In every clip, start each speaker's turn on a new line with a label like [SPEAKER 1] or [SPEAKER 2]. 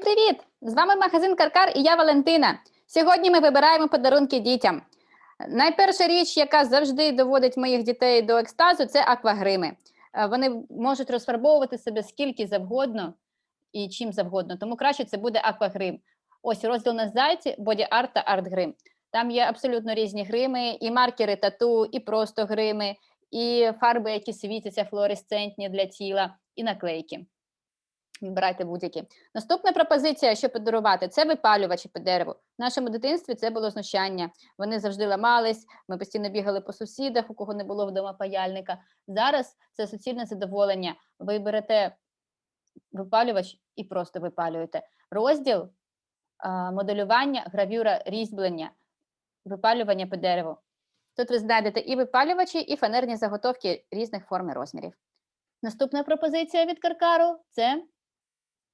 [SPEAKER 1] Привіт! З вами магазин Каркар і я Валентина. Сьогодні ми вибираємо подарунки дітям. Найперша річ, яка завжди доводить моїх дітей до екстазу, це аквагрими. Е, Вони можуть розфарбовувати себе скільки завгодно і чим завгодно. Тому краще це буде аквагрим. Ось розділ на зайці, боді-арт та арт-грим. Там є абсолютно різні грими, і маркери тату, і просто грими, і фарби, які світяться флуоресцентні для тіла, і наклейки. Вибирайте будь-які. Наступна пропозиція, що подарувати, це випалювачі по дереву. В нашому дитинстві це було знущання. Вони завжди ламались, ми постійно бігали по сусідах, у кого не було вдома паяльника. Зараз це суцільне задоволення. Ви берете випалювач і просто випалюєте. Розділ моделювання, гравюра, різьблення, випалювання по дереву. Тут ви знайдете і випалювачі, і фанерні заготовки різних форм і розмірів. Наступна пропозиція від Каркару це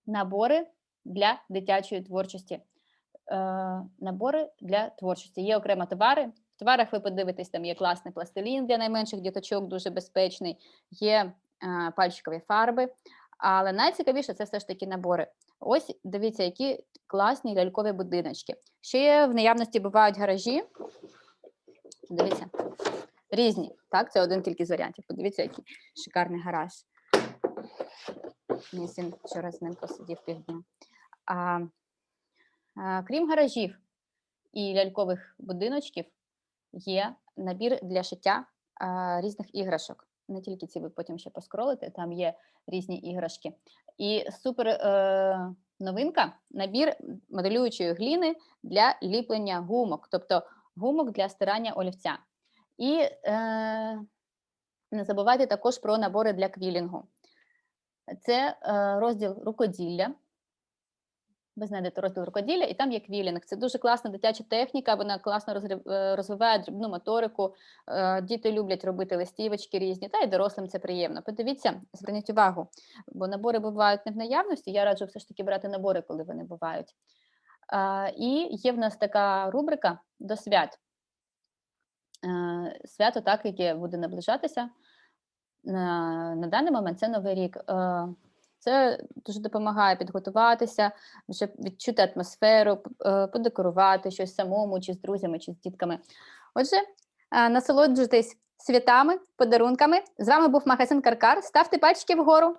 [SPEAKER 1] набори для дитячої творчості. Е, набори для творчості. Є окремо товари. В товарах ви подивитесь, там є класний пластилін для найменших діточок, дуже безпечний, є е, пальчикові фарби. Але найцікавіше це все ж таки набори. Ось дивіться, які класні лялькові будиночки. Ще в наявності бувають гаражі. Дивіться, різні. Так, це один тільки з варіантів. Подивіться, який шикарний гараж. Мій вчора з ним посидів півдня. А, а, крім гаражів і лялькових будиночків, є набір для шиття а, різних іграшок. Не тільки ці ви потім ще поскролите, там є різні іграшки. І супер е, новинка набір моделюючої гліни для ліплення гумок, тобто гумок для стирання олівця. І е, не забувайте також про набори для квілінгу. Це е, розділ рукоділля. Ви знайдете розділ рукоділля, і там є квілінг. Це дуже класна дитяча техніка, вона класно е, розвиває дрібну моторику. Е, Діти люблять робити листівочки різні, та й дорослим це приємно. Подивіться, зверніть увагу, бо набори бувають не в наявності. Я раджу все ж таки брати набори, коли вони бувають. І є в нас така рубрика до свят. Свято, так, яке буде наближатися на, на даний момент це Новий рік. Е, Це дуже допомагає підготуватися, вже відчути атмосферу, е, подекорувати щось самому, чи з друзями, чи з дітками. Отже, е, насолоджуйтесь святами, подарунками. З вами був магазин Каркар. Ставте пальчики вгору.